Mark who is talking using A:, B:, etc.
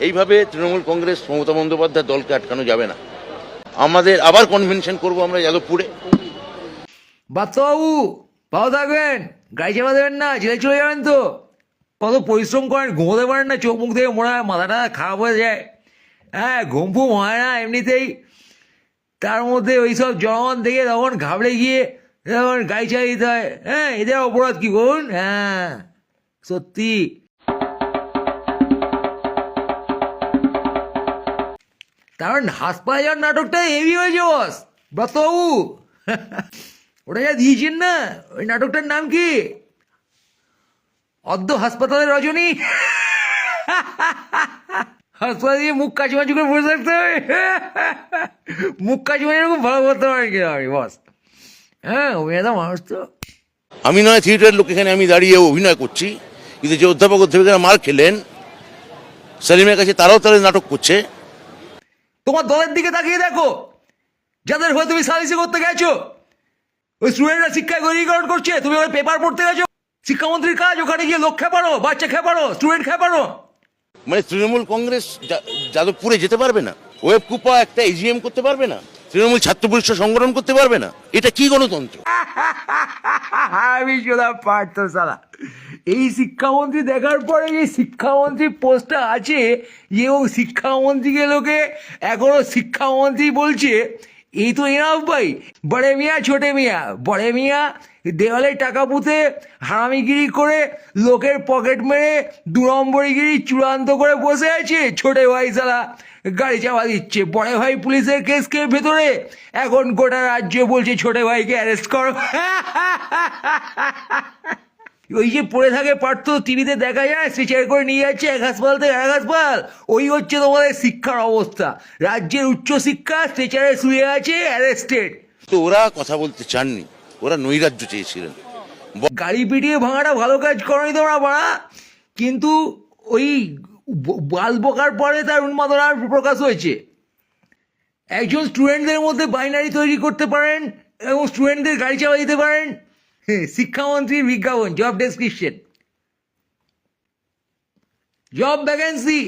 A: এইভাবে তৃণমূল কংগ্রেস মমতা বন্দ্যোপাধ্যায় দলকে আটকানো যাবে না। আমাদের আবার কনভেনশন করব আমরা যাদবপুরে।
B: বাচ্চাবাবু ভালো থাকবেন। গাড়ি চাপা দেবেন না, জেলে চলে যাবেন তো। কত পরিশ্রম করেন, ঘুমোতে পারেন না, চোখ মুখ থেকে মনে হয় মাথাটা খারাপ হয়ে যায়। হ্যাঁ ঘুম ফুম হয় না এমনিতেই। তার মধ্যে ওই সব জনগণ দেখে তখন ঘাবড়ে গিয়ে তখন গাড়ি চালিয়ে দিতে হয়। হ্যাঁ এদের অপরাধ কি করুন হ্যাঁ সত্যি। তার হাসপাতাল যাওয়ার নাটকটা হেভি হয়েছে, বস। ব্রতবাবু। ওটা যা দিয়েছেন না, ওই নাটকটার নাম কি? অর্ধ হাসপাতালের রজনী। হাসপাতালে দিয়ে মুখ কাচি মাচি করে বসে থাকতে হবে। মুখ কাচি মাচি খুব ভালো করতে পারেন কি আমি বস। হ্যাঁ অভিনেতা মানুষ তো।
A: আমি নয়, থিয়েটারের লোক এখানে আমি দাঁড়িয়ে অভিনয় করছি। কিন্তু যে অধ্যাপক অধ্যাপিকারা মার খেলেন, সেলিমের কাছে তারাও তাদের নাটক করছে।
B: তোমার দলের দিকে তাকিয়ে দেখো। যাদের হয়ে তুমি সালিসি করতে গেছো। ওই স্টুডেন্টরা শিক্ষায় গরিকরণ করছে, তুমি ওই পেপার পড়তে গেছো। শিক্ষামন্ত্রীর কাজ, ওখানে গিয়ে লোক খেপারো, বাচ্চা খেপারো স্টুডেন্ট খেপারো।
A: মানে তৃণমূল কংগ্রেস যাদবপুরে যেতে পারবে না? ওয়েব কুপা একটা এজিএম করতে পারবে না? তৃণমূল ছাত্র পরিষদ সংগঠন করতে পারবে না। এটা কি গণতন্ত্র?
B: আমি এই শিক্ষামন্ত্রী দেখার পরে যে শিক্ষামন্ত্রী পোস্টটা আছে এবং শিক্ষামন্ত্রীকে লোকে এখনও শিক্ষামন্ত্রী বলছে এই তো এনাফ ভাই। বড়ে মিয়া, ছোটে মিয়া। বড়ে মিয়া, দেওয়ালে টাকা পুঁতে হারামিগিরি করে লোকের পকেট মেরে দু নম্বরিগিরি চূড়ান্ত করে বসে আছে ছোটে ভাই সালা গাড়ি চাপা দিচ্ছে। বড় ভাই পুলিশের কেসকে ভেতরে? এখন গোটা রাজ্য বলছে ছোট ভাইকে অ্যারেস্ট করো। ওই যে পড়ে থাকে পার্থ টিভিতে দেখা যায় স্ট্রেচার করে নিয়ে যাচ্ছে এক হাসপাতাল থেকে এক হাসপাতাল ওই হচ্ছে তোমাদের শিক্ষার অবস্থা। রাজ্যের উচ্চ শিক্ষা স্ট্রেচারে শুয়ে আছে অ্যারেস্টেড
A: তো ওরা কথা বলতে চাননি। ওরা নৈরাজ্য চেয়েছিলেন।
B: গাড়ি পিটিয়ে ভাঙাটা ভালো কাজ করনি তোমরা বাড়া। কিন্তু ওই বাল বকার পরে তার উন্মাদনার প্রকাশ হয়েছে। একজন স্টুডেন্টদের মধ্যে বাইনারি তৈরি করতে পারেন এবং স্টুডেন্টদের গাড়ি চাপা দিতে পারেন। শিক্ষামন্ত্রীর বিজ্ঞাপন জব ডেসক্রিপশন জব ভ্যাকেন্সি